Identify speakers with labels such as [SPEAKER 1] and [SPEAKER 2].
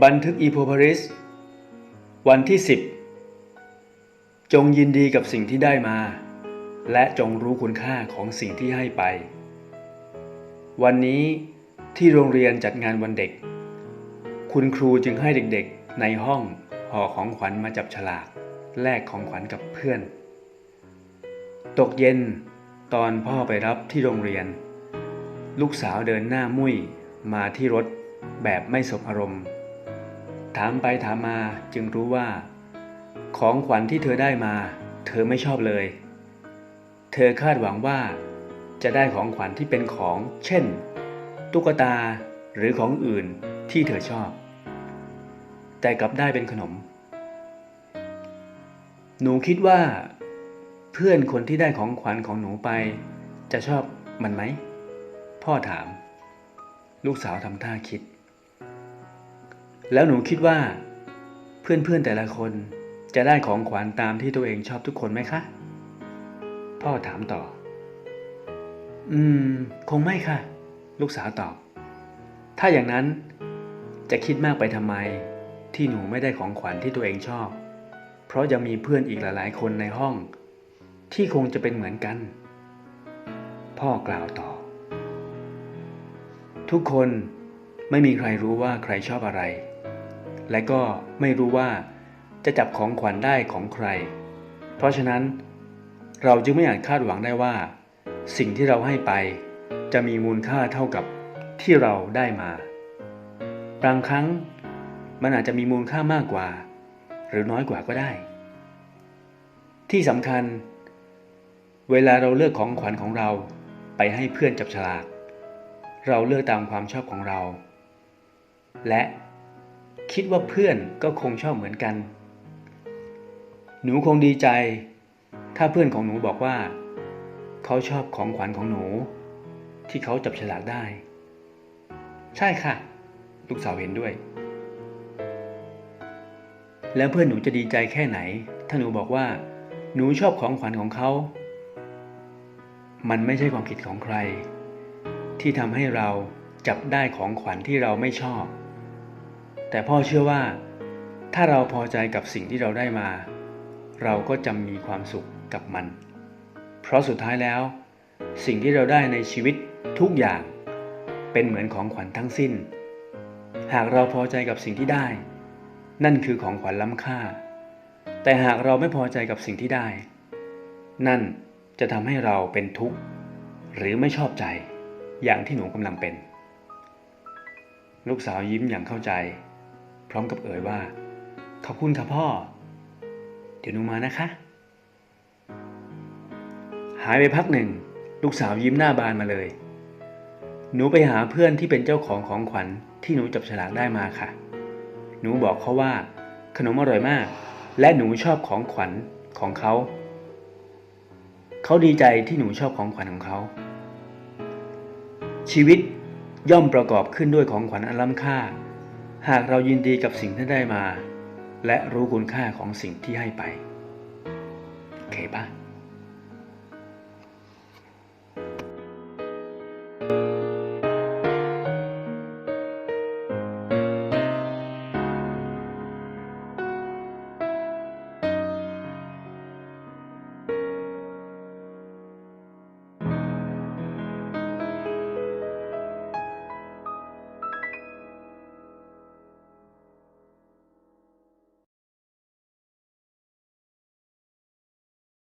[SPEAKER 1] บันทึกอีโพพาริส วันที่ 10 จงยินดีกับสิ่งที่ได้มา และจงรู้คุณค่าของสิ่งที่ให้ไป วันนี้ที่โรงเรียนจัดงานวันเด็ก คุณครูจึงให้เด็กๆในห้องห่อของขวัญมาจับฉลากแลกของขวัญกับเพื่อน ตกเย็นตอนพ่อไปรับที่โรงเรียน ลูกสาวเดินหน้ามุ้ยมาที่รถแบบไม่สบอารมณ์ ถามไปถามมาจึงรู้ว่า ของขวัญที่เธอได้มา เธอไม่ชอบเลย เธอคาดหวังว่า จะได้ของขวัญที่เป็นของ เช่น ตุ๊กตาหรือของอื่นที่เธอชอบ แต่กลับได้เป็นขนม หนูคิดว่า เพื่อนคนที่ได้ของขวัญของหนูไป จะชอบมันไหม พ่อถาม ลูกสาวทำท่าคิด แล้วหนูคิดว่า เพื่อนๆแต่ละคนจะได้ของขวัญตามที่ตัวเองชอบทุกคนไหมคะ พ่อถามต่อ อืม คงไม่ค่ะ ลูกสาวตอบ ถ้าอย่างนั้นจะคิดมากไปทำไม ที่หนูไม่ได้ของขวัญที่ตัวเองชอบ เพราะยังมีเพื่อนอีกหลายๆ คนในห้อง ที่คงจะเป็นเหมือนกัน พ่อกล่าวต่อ ทุกคนไม่มีใครรู้ว่าใครชอบอะไร และก็ไม่รู้ว่าจะจับของขวัญได้ของใคร เพราะฉะนั้น เราจึงไม่อาจคาดหวังได้ว่า สิ่งที่เราให้ไป จะมีมูลค่าเท่ากับที่เราได้มา บางครั้งมันอาจจะมีมูลค่ามากกว่า หรือน้อยกว่าก็ได้ ที่สำคัญ เวลาเราเลือกของขวัญของเราไปให้เพื่อนจับฉลาก เราเลือกตามความชอบของเรา และ คิดว่าเพื่อนก็คงชอบเหมือนกัน หนูคงดีใจ ถ้าเพื่อนของหนูบอกว่า เขาชอบของขวัญของหนู ที่เขาจับฉลากได้ ใช่ค่ะ ลูกสาวเห็นด้วย แล้วเพื่อนหนูจะดีใจแค่ไหน ถ้าหนูบอกว่า หนูชอบของขวัญของเขา มันไม่ใช่ความคิดของใคร ที่ทำให้เราจับได้ของขวัญที่เราไม่ชอบ แต่พ่อเชื่อว่า ถ้าเราพอใจกับสิ่งที่เราได้มา เราก็จะมีความสุขกับมัน เพราะสุดท้ายแล้ว สิ่งที่เราได้ในชีวิตทุกอย่างเป็นเหมือนของขวัญทั้งสิ้น หากเราพอใจกับสิ่งที่ได้ นั่นคือของขวัญล้ำค่า แต่หากเราไม่พอใจกับสิ่งที่ได้ นั่นจะทำให้เราเป็นทุกข์ หรือไม่ชอบใจอย่างที่หนูกำลังเป็น ลูกสาวยิ้มอย่างเข้าใจ พร้อมกับเอ่ยว่า ขอบคุณค่ะพ่อ เดี๋ยวหนูมานะคะ หายไปพักหนึ่ง ลูกสาวยิ้มหน้าบานมาเลย หนูไปหาเพื่อนที่เป็นเจ้าของของขวัญที่หนูจับฉลากได้มาค่ะ หนูบอกเขาว่า ขนมอร่อยมาก และหนูชอบของขวัญของเขา เขาดีใจที่หนูชอบของขวัญของเขา ชีวิตย่อมประกอบขึ้นด้วยของขวัญอันล้ำค่า หากเรายินดีกับสิ่งที่ได้มา และรู้คุณค่าของสิ่งที่ให้ไป โอเคปะ